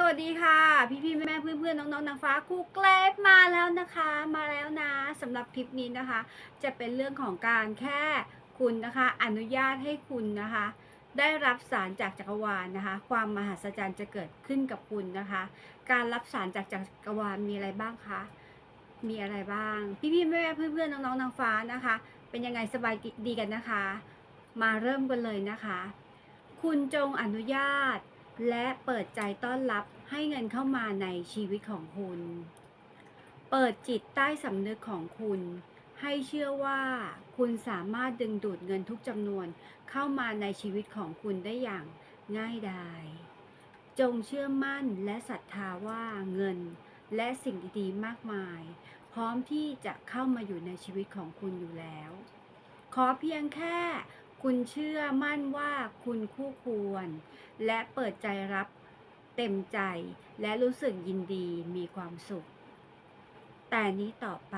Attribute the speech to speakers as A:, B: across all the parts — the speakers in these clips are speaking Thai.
A: สวัสดีค่ะ พี่พี่แม่เพื่อนเพื่อนๆน้องๆนางฟ้าครูเกรดมาแล้วนะคะ มาแล้วนะสำหรับคลิปนี้นะคะ จะเป็นเรื่องของการแค่คุณนะคะ อนุญาตให้คุณนะคะ ได้รับสารจากจักรวาลนะคะ ความมหัศจรรย์จะเกิดขึ้นกับคุณนะคะ การรับสารจากจักรวาลมีอะไรบ้างคะมีอะไรบ้าง พี่พี่แม่เพื่อนเพื่อนๆน้องๆนางฟ้านะคะ เป็นยังไงสบายดีกันนะคะ มาเริ่มกันเลยนะคะ คุณจงอนุญาต และเปิดใจต้อนรับให้เงินเข้ามาในชีวิตของคุณ เปิดจิตใต้สำนึกของคุณ ให้เชื่อว่าคุณสามารถดึงดูดเงินทุกจำนวนเข้ามาในชีวิตของคุณได้อย่างง่ายดาย จงเชื่อมั่นและศรัทธาว่าเงินและสิ่งดีๆ มากมาย พร้อมที่จะเข้ามาอยู่ในชีวิตของคุณอยู่แล้ว ขอเพียงแค่ คุณเชื่อมั่นว่าคุณคู่ควร และเปิดใจรับเต็มใจและรู้สึกยินดีมีความสุข แต่นี้ต่อไป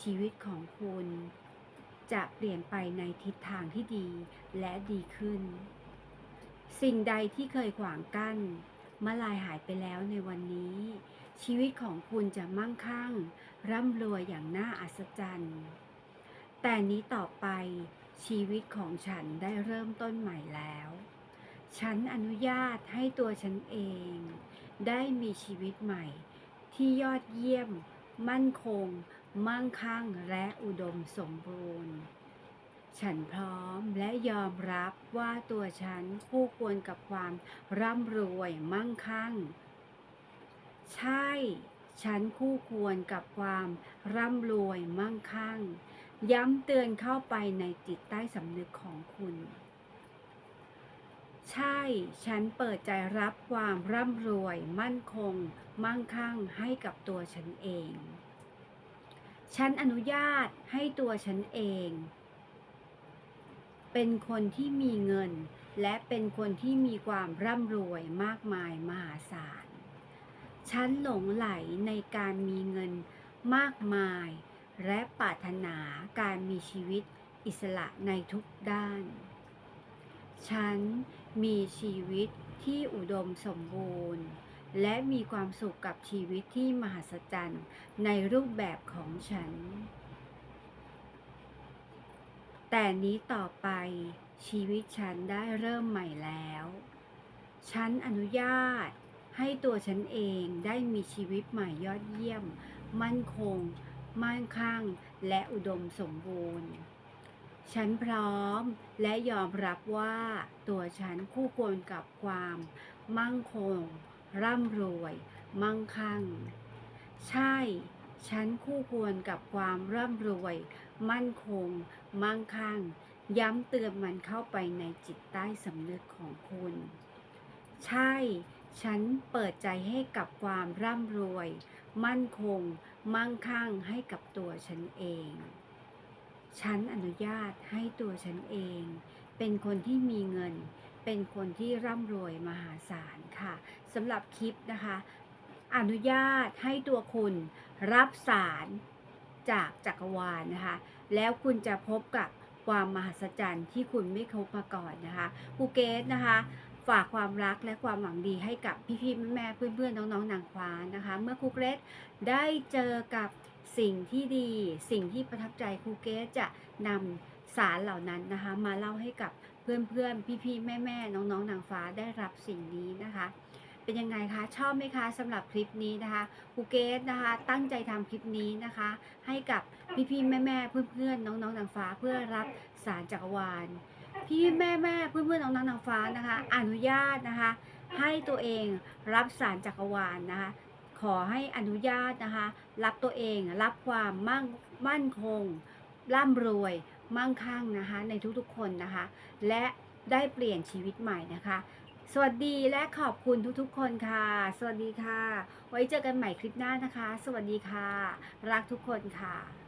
A: ชีวิตของคุณ จะเปลี่ยนไปในทิศทางที่ดีและดีขึ้น สิ่งใดที่เคยขวางกั้นเมาลายหายไปแล้วในวันนี้ ชีวิตของคุณจะมั่งคั่ง ร่ำรวยอย่างน่าอัศจรรย์ แต่นี้ต่อไป ชีวิตของฉันได้เริ่มต้นใหม่แล้ว ฉันอนุญาตให้ตัวฉันเอง ได้มีชีวิตใหม่ ที่ยอดเยี่ยม มั่นคง มั่งคั่งและอุดมสมบูรณ์ ฉันพร้อมและยอมรับว่าตัวฉันคู่ควรกับความร่ำรวยมั่งคั่ง ใช่ ฉันคู่ควรกับความร่ำรวยมั่งคั่ง ย้ำเตือนเข้าไปในจิตใต้สำนึกของคุณ ใช่ ฉันเปิดใจรับความร่ำรวย มั่นคง มั่งคั่งให้กับตัวฉันเอง ฉันอนุญาตให้ตัวฉันเอง เป็นคนที่มีเงิน และเป็นคนที่มีความร่ำรวยมากมายมหาศาล ฉันหลงไหลในการมีเงินมากมาย และปรารถนาการมีชีวิตอิสระในทุกด้าน ฉันมีชีวิตที่อุดมสมบูรณ์ และมีความสุขกับชีวิตที่มหัศจรรย์ในรูปแบบของฉัน แต่นี้ต่อไปชีวิตฉันได้เริ่มใหม่แล้ว ฉันอนุญาตให้ตัวฉันเองได้มีชีวิตใหม่ยอดเยี่ยม มั่นคง มั่งคั่งและอุดมสมบูรณ์ ฉันพร้อมและยอมรับว่าตัวฉันคู่ควรกับความ มั่งคง ร่ำรวย มั่งคั่ง ใช่ ฉันคู่ควรกับความร่ำรวย มั่นคง มั่งคั่ง ย้ำเตือนมันเข้าไปในจิตใต้สำนึกของคุณ ใช่ ฉันเปิดใจให้กับความร่ำรวย มั่นคง มั่งคั่งให้กับตัวฉันเอง ฉันอนุญาตให้ตัวฉันเอง เป็นคนที่มีเงิน เป็นคนที่ร่ำรวยมหาศาลค่ะสำหรับคลิปนะคะ อนุญาตให้ตัวคุณรับสารจากจักรวาลนะคะ แล้วคุณจะพบกับความมหัศจรรย์ที่คุณไม่พบมาก่อนนะคะภูเกตนะคะ ฝากความรักและความหวังดีให้กับพี่ๆแม่ๆเพื่อนๆน้องๆนางฟ้านะคะ เมื่อครูเกรซได้เจอกับสิ่งที่ดี สิ่งที่ประทับใจครูเกรซจะนำสารเหล่านั้นนะคะ มาเล่าให้กับเพื่อนๆ พี่ๆแม่ๆน้องๆนางฟ้าได้รับสิ่งนี้นะคะเป็นยังไงคะ ชอบไหมคะสำหรับคลิปนี้นะคะครูเกสนะคะ ตั้งใจทำคลิปนี้นะคะ ให้กับพี่ๆแม่ๆเพื่อนๆน้องๆนางฟ้าเพื่อรับสารจักรวาล พี่แม่แม่เพื่อนเพื่อนน้องนางฟ้านะคะ อนุญาตนะคะ ให้ตัวเองรับสารจักรวาลนะคะ ขอให้อนุญาตนะคะ รับตัวเองรับความมั่งมั่นคง ร่ำรวยมั่งคั่งนะคะ ในทุกๆคนนะคะ และได้เปลี่ยนชีวิตใหม่นะคะ สวัสดีและขอบคุณทุกๆคนค่ะ สวัสดีค่ะ ไว้เจอกันใหม่คลิปหน้านะคะ สวัสดีค่ะ รักทุกคนค่ะ